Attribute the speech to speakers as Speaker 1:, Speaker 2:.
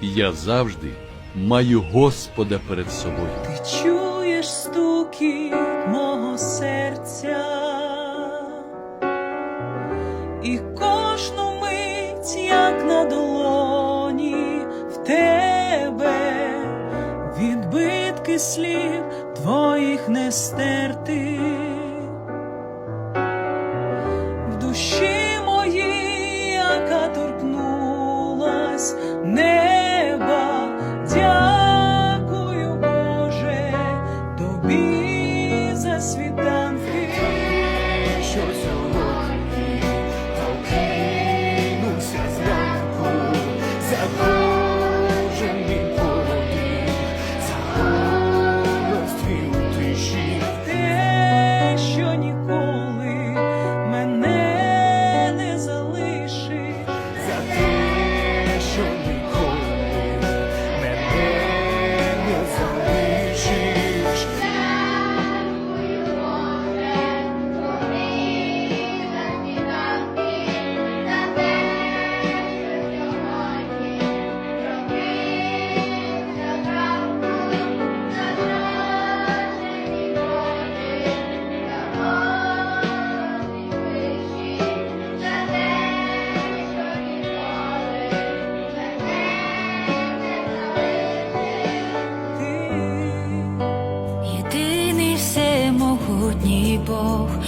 Speaker 1: я завжди маю Господа перед собою.
Speaker 2: Ти чуєш стуки мого серця, і кожну мить, як на долоні, в тебе відбитки слів твоїх не стерти. В душі світанки. Щось Бог.